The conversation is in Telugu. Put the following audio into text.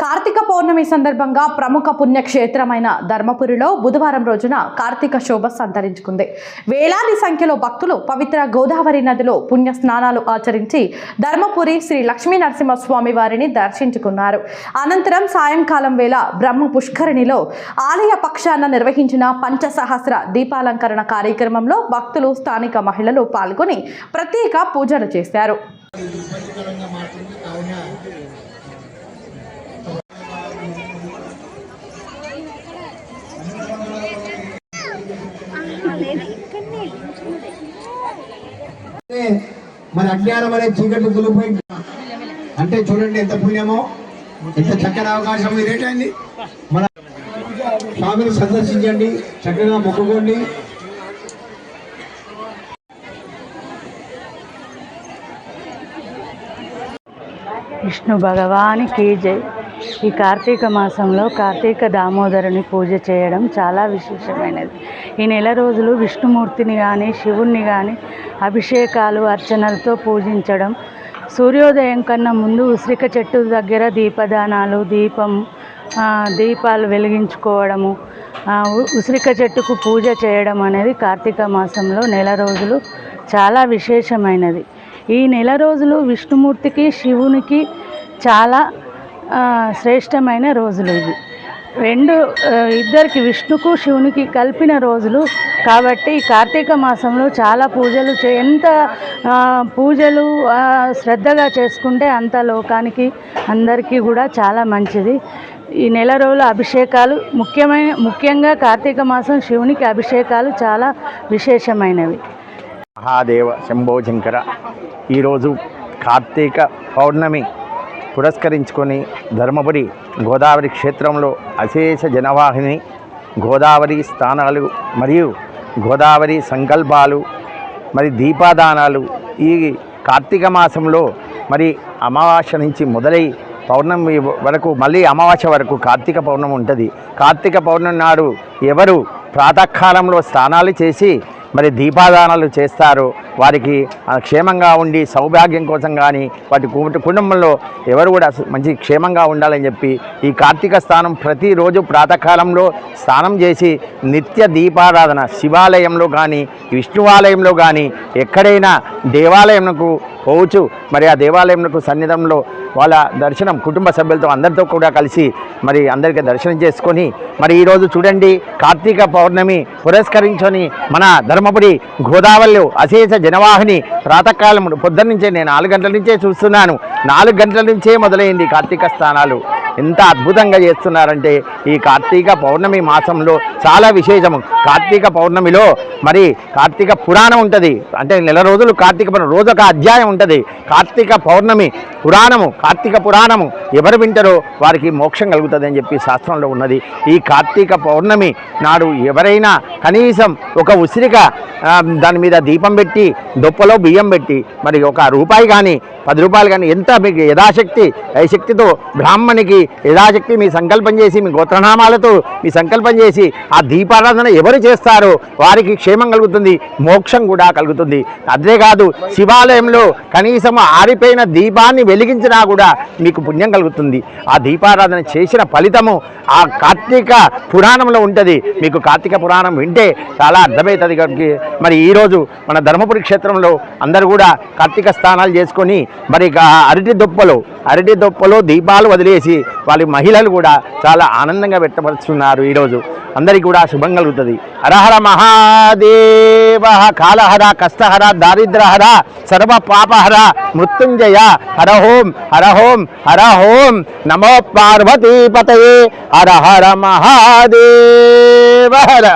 కార్తీక పౌర్ణమి సందర్భంగా ప్రముఖ పుణ్యక్షేత్రమైన ధర్మపురిలో బుధవారం రోజున కార్తీక శోభ సంతరించుకుంది. వేలాది సంఖ్యలో భక్తులు పవిత్ర గోదావరి నదిలో పుణ్య స్నానాలు ఆచరించి ధర్మపురి శ్రీ లక్ష్మీ నరసింహస్వామి వారిని దర్శించుకున్నారు. అనంతరం సాయంకాలం వేళ బ్రహ్మ పుష్కరిణిలో ఆలయ పక్షాన నిర్వహించిన పంచసహస్ర దీపాలంకరణ కార్యక్రమంలో భక్తులు స్థానిక మహిళలు పాల్గొని ప్రత్యేక పూజలు చేశారు. మన అజ్ఞానం అనే చీకటి దులిపోయి అంటే చూడండి ఎంత పుణ్యమో ఎంత చక్కని అవకాశం. ఇదేంటండి మన స్వామిని సందర్శించండి చక్కగా మొక్కుకోండి. విష్ణు భగవానికి జై. ఈ కార్తీక మాసంలో కార్తీక దామోదరుని పూజ చేయడం చాలా విశేషమైనది. ఈ నెల రోజులు విష్ణుమూర్తిని కానీ శివుణ్ణి కానీ అభిషేకాలు అర్చనలతో పూజించడం సూర్యోదయం కన్నా ముందు ఉసిరిక చెట్టు దగ్గర దీపదానాలు దీపం దీపాలు వెలిగించుకోవడము ఉసిరిక చెట్టుకు పూజ చేయడం అనేది కార్తీక మాసంలో నెల రోజులు చాలా విశేషమైనది. ఈ నెల రోజులు విష్ణుమూర్తికి శివునికి చాలా శ్రేష్టమైన రోజులు ఇవి. రెండు ఇద్దరికి విష్ణుకు శివునికి కలిపిన రోజులు కాబట్టి కార్తీక మాసంలో చాలా పూజలు చే ఎంత పూజలు శ్రద్ధగా చేసుకుంటే అంత లోకానికి అందరికీ కూడా చాలా మంచిది. ఈ నెల రోజుల అభిషేకాలు ముఖ్యమైన ముఖ్యంగా కార్తీక మాసం శివునికి అభిషేకాలు చాలా విశేషమైనవి. మహాదేవ శంభో శంకర ఈరోజు కార్తీక పౌర్ణమి పురస్కరించుకొని ధర్మపురి గోదావరి క్షేత్రంలో అశేష జనవాహిని గోదావరి స్థానాలు మరియు గోదావరి సంకల్పాలు మరి దీపాదానాలు ఈ కార్తీక మాసంలో మరి అమావాస్య నుంచి మొదలై పౌర్ణమి వరకు మళ్ళీ అమావాస్య వరకు కార్తీక పౌర్ణమి ఉంటుంది. కార్తీక పౌర్ణమి నాడు ఎవరు ప్రాతకాలంలో స్నానాలు చేసి మరి దీపాదానాలు చేస్తారు వారికి క్షేమంగా ఉండి సౌభాగ్యం కోసం కానీ వాటి కుటుంబంలో ఎవరు కూడా మంచి క్షేమంగా ఉండాలని చెప్పి ఈ కార్తీక స్థానం ప్రతిరోజు ప్రాతకాలంలో స్నానం చేసి నిత్య దీపారాధన శివాలయంలో కానీ విష్ణువాలయంలో కానీ ఎక్కడైనా దేవాలయంకు పోవచ్చు. మరి ఆ దేవాలయంకు సన్నిధంలో వాళ్ళ దర్శనం కుటుంబ సభ్యులతో అందరితో కూడా కలిసి మరి అందరికీ దర్శనం చేసుకొని మరి ఈరోజు చూడండి కార్తీక పౌర్ణమి పురస్కరించుకొని మన ధర్మపురి గోదావరిలో అశేష జనవాహిని ప్రాతకాలం పొద్దున్నుంచే నేను నాలుగు గంటల నుంచే చూస్తున్నాను. నాలుగు గంటల నుంచే మొదలైంది కార్తీక స్థానాలు ఎంత అద్భుతంగా చేస్తున్నారంటే ఈ కార్తీక పౌర్ణమి మాసంలో చాలా విశేషము. కార్తీక పౌర్ణమిలో మరి కార్తీక పురాణం ఉంటుంది. అంటే నెల రోజులు కార్తీక పౌర్ణమి రోజు ఒక అధ్యాయం ఉంటుంది. కార్తీక పౌర్ణమి పురాణము కార్తీక పురాణము ఎవరు వింటారో వారికి మోక్షం కలుగుతుంది అని చెప్పి శాస్త్రంలో ఉన్నది. ఈ కార్తీక పౌర్ణమి నాడు ఎవరైనా కనీసం ఒక ఉసిరిక దాని మీద దీపం పెట్టి దొప్పలో బియ్యం పెట్టి మరి ఒక రూపాయి కానీ పది రూపాయలు కానీ ఎంత మీకు యథాశక్తి శక్తితో బ్రాహ్మణికి యథాశక్తి మీ సంకల్పం చేసి మీ గోత్రనామాలతో మీ సంకల్పం చేసి ఆ దీపారాధన ఎవరు చేస్తారో వారికి క్షేమం కలుగుతుంది మోక్షం కూడా కలుగుతుంది. అదే కాదు శివాలయంలో కనీసం ఆరిపోయిన దీపాన్ని వెలిగించినా కూడా మీకు పుణ్యం కలుగుతుంది. ఆ దీపారాధన చేసిన ఫలితము ఆ కార్తీక పురాణంలో ఉంటుంది. మీకు కార్తీక పురాణం వింటే చాలా అర్థమవుతుంది. కాబట్టి మరి ఈరోజు మన ధర్మపురి క్షేత్రంలో అందరూ కూడా కార్తీక స్నానాలు చేసుకొని మరి ఇక అరటి దొప్పలు అరటి దుప్పలు దీపాలు వదిలేసి వాళ్ళ మహిళలు కూడా చాలా ఆనందంగా వ్యక్తపరుస్తున్నారు ఈరోజు. అందరికీ కూడా శుభం కలుగుతుంది. హరహర మహాదేవ కాలహర కష్టహర దారిద్రహర సర్వ పాపహర మృత్యుంజయ హర హోం హర హోం హర హోం నమో పార్వతీపతయే హర హర మహాదేవ హర